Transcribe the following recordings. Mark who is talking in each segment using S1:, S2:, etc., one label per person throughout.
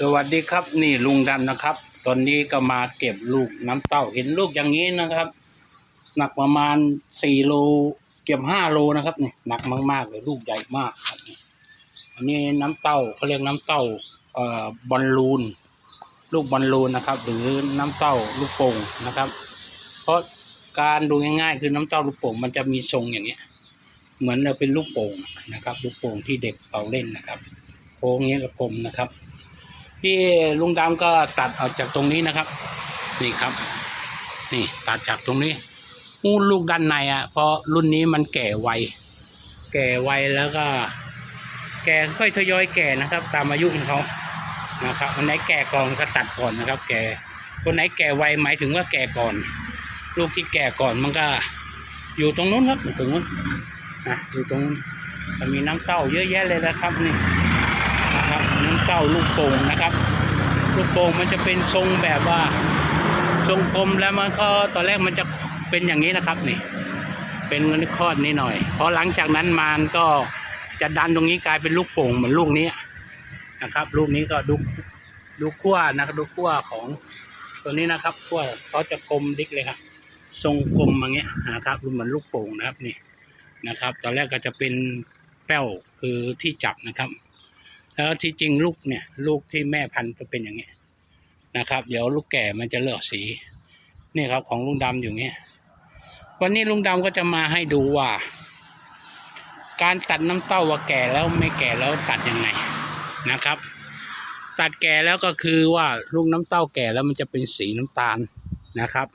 S1: สวัสดีครับนี่ลุงดำนะครับ ตอนนี้ก็มาเก็บลูกน้ำเต้าเห็นลูกอย่างนี้นะครับ หนักประมาณสี่โลเกือบห้าโลนะครับนี่หนักมากๆเลยลูกใหญ่มากครับอันนี้น้ำเต้าเขาเรียกน้ำเต้าเอ่อบอลลูน ลูกบอลลูนนะครับ หรือน้ำเต้าลูกโป่งนะครับ เพราะการดูง่ายๆ คือน้ำเต้าลูกโป่งมันจะมีทรงอย่างเงี้ย เหมือนเราเป็นลูกโป่งนะครับ ลูกโป่งที่เด็กเป่าเล่นนะครับโค้งเงี้ยกลมนะครับ ที่ลุงดำก็ตัดออกจากตรงนี้นะครับ นี่ครับ นี่ตัดจากตรงนี้มูนลูกด้านในอะเพราะรุ่นนี้มันแก่ไวแก่ไวแล้วก็ แก่ค่อยทยอยแก่นะครับ ตามอายุของเขานะครับวันไหนแก่ก่อนก็ตัดก่อนนะครับ แก่คนไหนแก่ไวหมายถึงว่าแก่ก่อน ลูกที่แก่ก่อนมันก็ อยู่ตรงนู้นครับอยู่ตรงนู้นนะอยู่ตรงนู้นมันมีน้ำเต้าเยอะแยะเลยนะครับนี่ นะครับน้ำเต้าลูกโป่งนะครับ ลูกโป่งมันจะเป็นทรงแบบว่าทรงกลมแล้วมันก็ตอนแรกมันจะเป็นอย่างนี้นะครับนี่ เป็นเงินคอดนี้หน่อยพอหลังจากนั้นมันก็จะดันตรงนี้กลายเป็นลูกโป่งเหมือนลูกนี้นะครับ ลูกนี้ก็ดูดูขั้วนะครับดูขั้วของตัวนี้นะครับขั้วเขาจะกลมดิกเลยครับทรงกลมอย่างเงี้ยนะครับเหมือนลูกโป่งนะครับนี่นะครับ ตอนแรกก็จะเป็นแป้วคือที่จับนะครับ แล้วที่จริงลูกเนี่ย ลูกที่แม่พันธุ์จะเป็นอย่างเงี้ยนะครับ เดี๋ยวลูกแก่มันจะเลือกสีนี่ครับของลุงดำอยู่เงี้ยวันนี้ลุงดำก็จะมาให้ดูว่า การตัดน้ำเต้าว่าแก่แล้วไม่แก่แล้วตัดยังไงนะครับ ตัดแก่แล้วก็คือว่าลูกน้ำเต้าแก่แล้วมันจะเป็นสีน้ำตาลนะครับ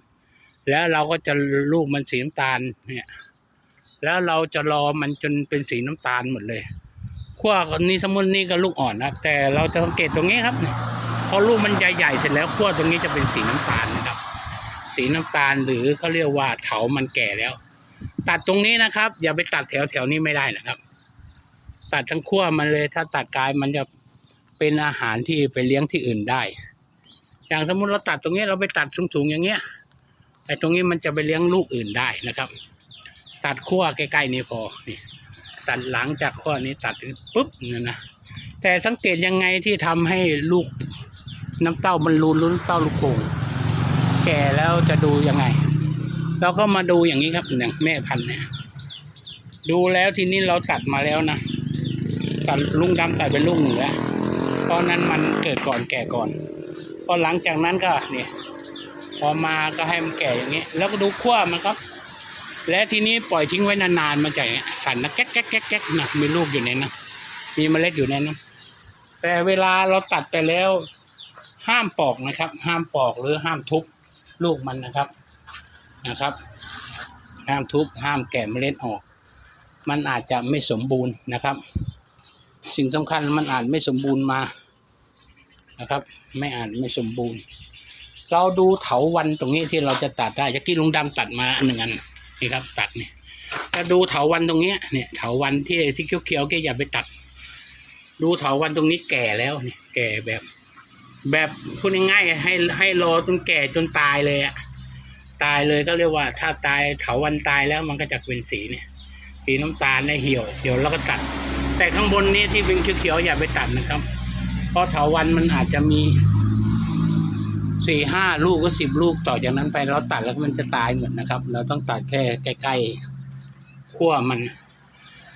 S1: แล้วเราก็จะลูกมันสีน้ำตาลเนี่ยแล้วเราจะรอมันจนเป็นสีน้ำตาลหมดเลย ขั้วนี้สมมตินี่ก็ลูกอ่อนนะครับ แต่เราจะสังเกตตรงนี้ครับพอลูกมันใหญ่ๆเสร็จแล้วขั้วตรงนี้จะเป็นสีน้ำตาลนะครับ สีน้ำตาลหรือเขาเรียกว่าเถามันแก่แล้ว ตัดตรงนี้นะครับ อย่าไปตัดแถวแถวๆนี้ไม่ได้นะครับ ตัดทั้งขั้วมันเลยถ้าตัดกายมันจะเป็นอาหารที่ไปเลี้ยงที่อื่นได้ อย่างสมมุติเราตัดตรงนี้เราไปตัดสูงๆอย่างเงี้ยแต่ตรงนี้มันจะไปเลี้ยงลูกอื่นได้นะครับ ตัดขั้วใกล้ๆนี้พอนี่ ตัดหลังจากข้อนี้ตัดปุ๊บเนี่ยนะแต่สังเกตยังไงที่ทำให้ลูกน้ำเต้าบรรลุลุ้นเต้าลูกโป่งแก่แล้วจะดูยังไง เราก็มาดูอย่างนี้ครับอย่างแม่พันธุ์เนี่ย ดูแล้วทีนี้เราตัดมาแล้วนะตัดลุงดำตัดเป็นลูกหนึ่งแล้วเพราะนั้นมันเกิดก่อนแก่ก่อนพอหลังจากนั้นก็เนี่ย พอมาก็ให้มันแก่อย่างนี้ แล้วก็ดูขั้วมันครับ และทีนี้ปล่อยทิ้งไว้นานๆมันจะอย่ายสั่นนะแก๊กแก๊กแก๊กแก๊กนะมีลูกอยู่ในนั้นมีเมล็ดอยู่ในนั้นแต่เวลาเราตัดไปแล้ว ห้ามปอกนะครับ ห้ามปอกหรือห้ามทุบลูกมันนะครับนะครับ ห้ามทุบห้ามแกะเมล็ดออก มันอาจจะไม่สมบูรณ์นะครับ สิ่งสำคัญมันอาจไม่สมบูรณ์มานะครับ ไม่อาจไม่สมบูรณ์ เราดูเถาวันตรงนี้ที่เราจะตัดได้จากที่ลุงดำตัดมาอันหนึ่งอัน นี่ครับ ตัดเนี่ถ้าดูเถาวันตรงเนี้ยเนี่ยเถาวันที่ที่เขียวๆแกอย่าไปตัด ดูเถาวันตรงนี้แก่แล้วเนี่ยแก่แบบ แบบพูดง่ายๆให้ให้รอจนแก่จนตายเลยอะตายเลยก็เรียกว่า ถ้าตายเถาวันตายแล้วมันก็จะเป็นสีเนี่ย สีน้ำตาลเนี่ยเหี่ยวเดี๋ยวเราก็ตัด แต่ข้างบนนี้ที่เป็นเขียวๆอย่าไปตัดนะครับ เพราะเถาวันมันอาจจะมี สี่ห้าลูกก็สิบลูกต่อจากนั้นไปเราตัดแล้วมันจะตายหมดนะครับ เราต้องตัดแค่ใกล้ๆขั้วมัน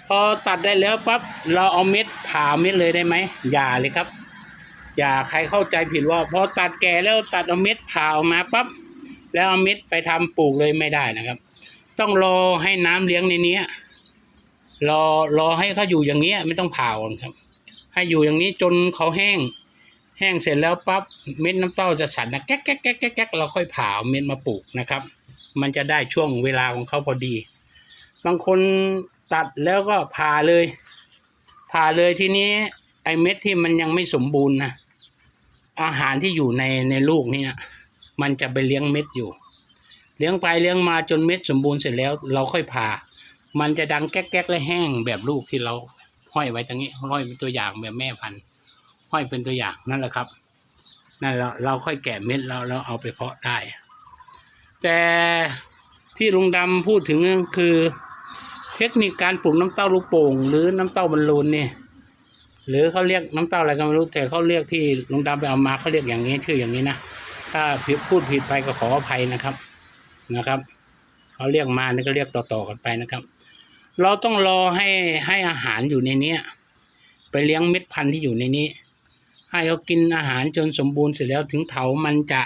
S1: พอตัดได้แล้วปั๊บเราเอาเม็ดผ่าเม็ดเลยได้ไหมอย่าเลยครับ อย่าใครเข้าใจผิดว่าพอตัดแก่แล้วตัดเอาเม็ดผ่าออกมาปั๊บแล้วเอาเม็ดไปทำปลูกเลยไม่ได้นะครับ ต้องรอให้น้ำเลี้ยงในเนี้รอรอให้เขาอยู่อย่างเงี้ยไม่ต้องผ่าก่อนครับ ให้อยู่อย่างนี้จนเขาแห้ง แห้งเสร็จแล้วปั๊บเม็ดน้ำเต้าจะสั่นนะแก๊กแก๊กแก๊กแก๊กแก๊กเราค่อยผ่าเอาเม็ดมาปลูกนะครับ มันจะได้ช่วงเวลาของเขาพอดี บางคนตัดแล้วก็ผ่าเลย ผ่าเลยทีนี้ ไอ้เม็ดที่มันยังไม่สมบูรณ์นะอาหารที่อยู่ในในลูกเนี่ยมันจะไปเลี้ยงเม็ดอยู่ เลี้ยงไปเลี้ยงมาจนเม็ดสมบูรณ์เสร็จแล้ว เราค่อยผ่า มันจะดังแก๊กแก๊กและแห้งแบบลูกที่เราห้อยไว้ตรงนี้ห้อยเป็นตัวอย่างแบบแม่พันธุ์ ห้อยเป็นตัวอย่างนั่นแหละครับนั่นเราเราค่อยแกะเม็ดแล้วเราเอาไปเพาะได้ แต่ที่ลุงดำพูดถึงคือเทคนิคการปลูกน้ำเต้าลูกโป่ง หรือน้ำเต้าบอลลูนเนี่ยหรือเขาเรียกน้ำเต้าอะไรก็ไม่รู้แต่เขาเรียกที่ลุงดำไปเอามาเขาเรียกอย่างนี้ชื่ออย่างนี้นะถ้าผิดพูดผิดไปก็ขออภัยนะครับนะครับเขาเรียกมานี่ก็เรียกต่อๆกันไปนะครับ เราต้องรอให้ให้อาหารอยู่ในเนี้ยไปเลี้ยงเม็ดพันธุ์ที่อยู่ในนี้ ให้เขากินอาหารจนสมบูรณ์เสร็จแล้วถึงเถามันจะ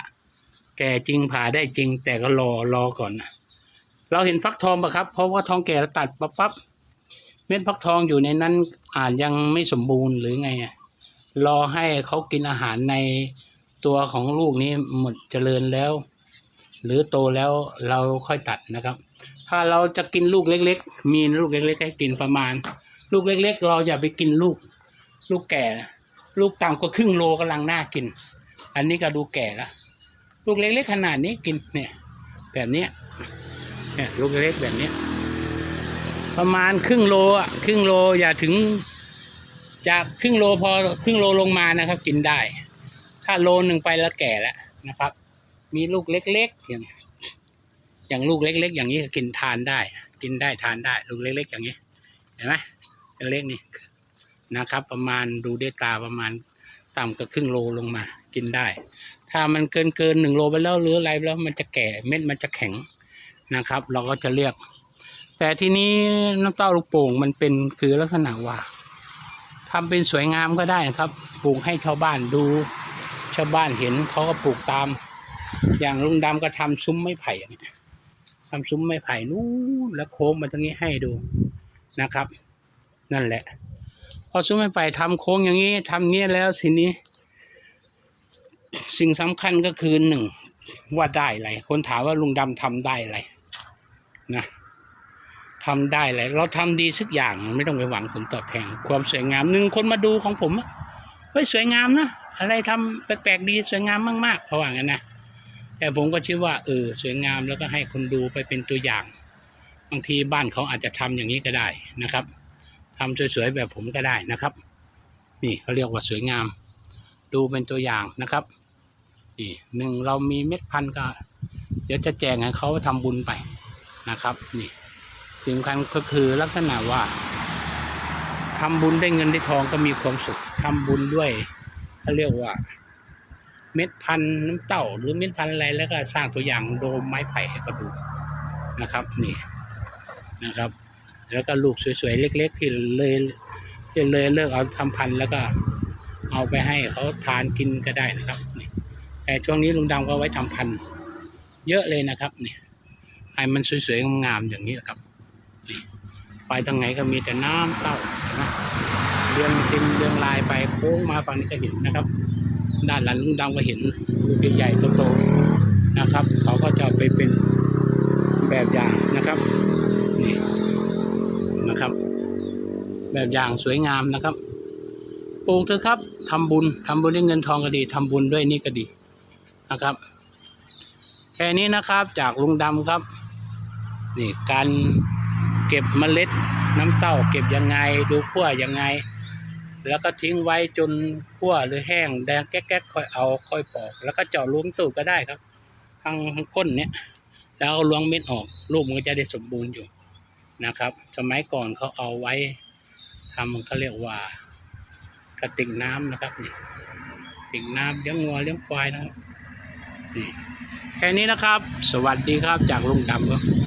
S1: แก่จริงผ่าได้จริง แต่ก็รอรอก่อนนะเราเห็นฟักทองปะครับ เพราะว่าทองแก่เราตัดปั๊บปั๊บเม็ดฟักทองอยู่ในนั้นอาจยังไม่สมบูรณ์หรือไงรอให้เขากินอาหารในตัวของลูกนี้หมดเจริญแล้ว หรือโตแล้วเราค่อยตัดนะครับ ถ้าเราจะกินลูกเล็ก ๆ มีลูกเล็ก ๆ ให้กินประมาณ ลูกเล็ก ๆ เราอย่าไปกินลูกลูกแก่ ลูกต่ำกว่าครึ่งโลกำลังน่ากิน อันนี้ก็ดูแก่ละลูกเล็กๆขนาดนี้กินเนี่ย แบบเนี้ยเนี่ยลูกเล็กแบบเนี้ยประมาณครึ่งโลอะครึ่งโลอย่าถึง จากครึ่งโลพอครึ่งโลลงมานะครับ กินได้ ถ้าโลหนึ่งไปแล้วแก่แล้วนะครับ มีลูกเล็กๆอย่างอย่างลูกเล็ก ๆ อย่างนี้ก็กินทานได้ กินได้ทานได้ ลูกเล็ก ๆ อย่างนี้เห็นไหมเล็กๆนี่ นะครับ ประมาณดูด้วยตาประมาณต่ำกว่าครึ่งโลลงมา กินได้ ถ้ามันเกินเกินหนึ่งโลไปแล้วหรืออะไรแล้วมันจะแก่เม็ดมันจะแข็งนะครับ เราก็จะเลือก แต่ทีนี้น้ำเต้าลูกโป่งมันเป็นคือลักษณะว่าทำเป็นสวยงามก็ได้ครับ ปลูกให้ชาวบ้านดู ชาวบ้านเห็นเขาก็ปลูกตาม อย่างลุงดำก็ทำซุ้มไม้ไผ่อย่างเงี้ยทำซุ้มไม้ไผ่นู้นแล้วโค้งมาตรงนี้ให้ดูนะครับ นั่นแหละ พอซุ้มไม้ไผ่ทำโค้งอย่างนี้ทำเนี้ยแล้วทีนี้ สิ่งสำคัญก็คือหนึ่งว่าได้อะไรคนถามว่าลุงดำทำได้อะไรนะทำได้อะไรเราทำดีสักอย่างไม่ต้องไปหวังผลตอบแทนความสวยงามหนึ่งคนมาดูของผมเฮ้ยสวยงามนะอะไรทำแปลกๆดีสวยงามมากๆเพราะว่างั้นนะแต่ผมก็คิดว่าเออสวยงามแล้วก็ให้คนดูไปเป็นตัวอย่าง บางทีบ้านเขาอาจจะทำอย่างนี้ก็ได้นะครับ ทำสวยๆแบบผมก็ได้นะครับ นี่เขาเรียกว่าสวยงาม ดูเป็นตัวอย่างนะครับนี่หนึ่งเรามีเม็ดพันธุ์ก็ เดี๋ยวจะแจกให้เขาทำบุญไปนะครับ นี่สิ่งสำคัญก็คือลักษณะว่าทำบุญได้เงินได้ทองก็มีความสุขทำบุญด้วยเขาเรียกว่า เม็ดพันธุ์น้ำเต้า หรือเม็ดพันธุ์อะไรแล้วก็สร้างตัวอย่างโดมไม้ไผ่ให้เขาดูนะครับ นี่นะครับ แล้วก็ลูกสวยๆ เล็ก ๆ ที่เลยที่เลยเลิกเอาทำพันธุ์แล้วก็เอาไปให้เขาทานกินก็ได้นะครับนี่แต่ช่วงนี้ลุงดำก็ไว้ทำพันธุ์เยอะเลยนะครับนี่ให้มันสวยๆงามๆอย่างนี้นครับไปทางไหนก็มีแต่น้ำเต้านไหมเรียงติมเรียงลายไปโค้งมาฝั่งนี้ก็เห็นนะครับ ด้านหลังลุงดำก็เห็นลูกใหญ่ๆโตๆนะครับ เขาก็จะไปเป็นแบบอย่างนะครับนี่ นะครับ แบบอย่างสวยงามนะครับปลูกเถอะครับทำบุญทำบุญด้วยเงินทองก็ดีทำบุญด้วยนี่ก็ดีนะครับ แค่นี้นะครับจากลุงดำครับนี่การเก็บเมล็ดน้ำเต้า เก็บยังไงดูขั้วยังไง แล้วก็ทิ้งไว้จนขั้วหรือแห้งแดงแก๊กๆค่อยเอาค่อยปอก แล้วก็เจาะล้วงตูดก็ได้ครับทางทางก้นเนี้ยแล้วเอาล้วงเม็ดออกลูกมันก็จะได้สมบูรณ์อยู่ นะครับ สมัยก่อนเขาเอาไว้ทำเขาเรียกว่ากระติกน้ำนะครับนี่ติ่งน้ำเลี้ยงงัวเลี้ยงควายนะครับแค่นี้นะครับ สวัสดีครับจากลุงดำครับ